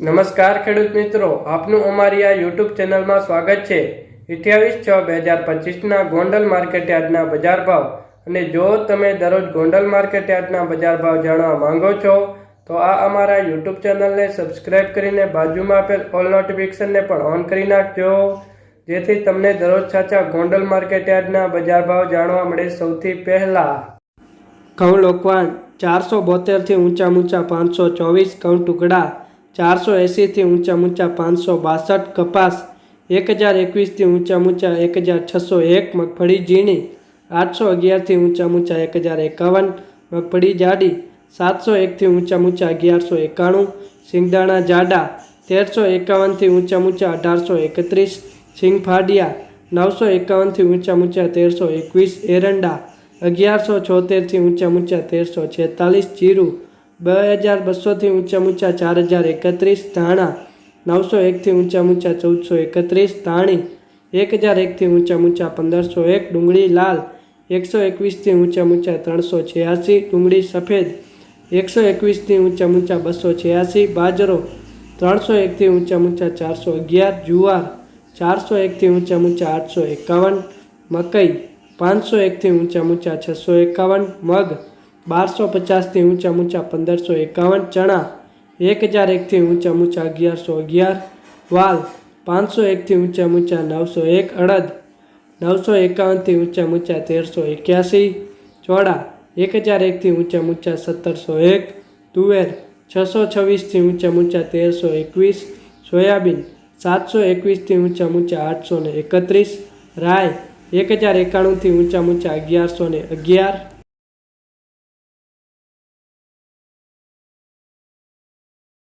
નમસ્કાર ખેડૂત મિત્રો, આપનું અમારી આ યુટ્યુબ ચેનલમાં સ્વાગત છે. અઠ્યાવીસ છ બે હજાર પચીસના ગોંડલ માર્કેટ યાર્ડના બજાર ભાવ. અને જો તમે દરરોજ ગોંડલ માર્કેટ યાર્ડના બજાર ભાવ જાણવા માંગો છો, તો આ અમારા યુટ્યુબ ચેનલને સબસ્ક્રાઇબ કરીને બાજુમાં આપેલ ઓલ નોટિફિકેશનને પણ ઓન કરી નાખજો. જેથી તમને દરરોજ સાચા ગોંડલ માર્કેટ યાર્ડના બજાર ભાવ જાણવા મળે સૌથી પહેલાં. ઘઉં લોકવાન ચારસો બોતેરથી ઊંચા ઊંચા પાંચસો ચોવીસ ઘઉં ટુકડા ચારસો એંસીથી ઊંચા ઊંચા પાંચસો બાસઠ કપાસ, એક હજાર એકવીસથી ઊંચા ઊંચા એક હજાર છસો એક મગફળી ઝીણી, આઠસો અગિયારથી ઊંચા ઊંચા એક હજાર એકાવન મગફળી જાડી, સાતસો એકથી ઊંચા ઊંચા અગિયારસો એકાણું સિંગદાણા જાડા, તેરસો એકાવનથી ઊંચા ઊંચા અઢારસો એકત્રીસ સિંગફાડિયા નવસો એકાવનથી ઊંચા ઊંચા તેરસો એકવીસ એરંડા, અગિયારસો છોતેરથી ઊંચા ઊંચા તેરસો છેતાલીસ જીરું બે હજાર બસોથી ઊંચા ઊંચા ચાર હજાર એકત્રીસ ધાણા નવસો એકથી ઊંચા ઊંચા ચૌદસો એકત્રીસ ધાણી એક હજાર એકથી ઊંચા ઊંચા પંદરસો એક ડુંગળી લાલ એકસો એકવીસથી ઊંચા ઊંચા ત્રણસો છ્યાસી ડુંગળી સફેદ એકસો એકવીસથી ઊંચા ઊંચા બસો છ્યાસી બાજરો ત્રણસો એકથી ઊંચા ઊંચા ચારસો અગિયાર જુવાર ચારસો એકથી ઊંચા ઊંચા આઠસો એકાવન મકઈ પાંચસો એકથી ઊંચા ઊંચા છસો એકાવન મગ બારસો પચાસથી ઊંચા ઊંચા પંદરસો એકાવન ચણા એક હજાર એકથી ઊંચા ઊંચા અગિયારસો અગિયાર વાલ પાંચસો એકથી ઊંચા ઊંચા નવસો એક અડદ નવસો એકાવનથી ઊંચા ઊંચા તેરસો એક્યાસી ચોળા એક હજાર એકથી ઊંચા ઊંચા સત્તરસો એક તુવેર છસો છવ્વીસથી ઊંચા ઊંચા તેરસો એકવીસ સોયાબીન સાતસો એકવીસથી ઊંચા ઊંચા આઠસો ને એકત્રીસ રાય એક હજાર એકાણુંથી ઊંચા ઊંચા અગિયારસો ને અગિયાર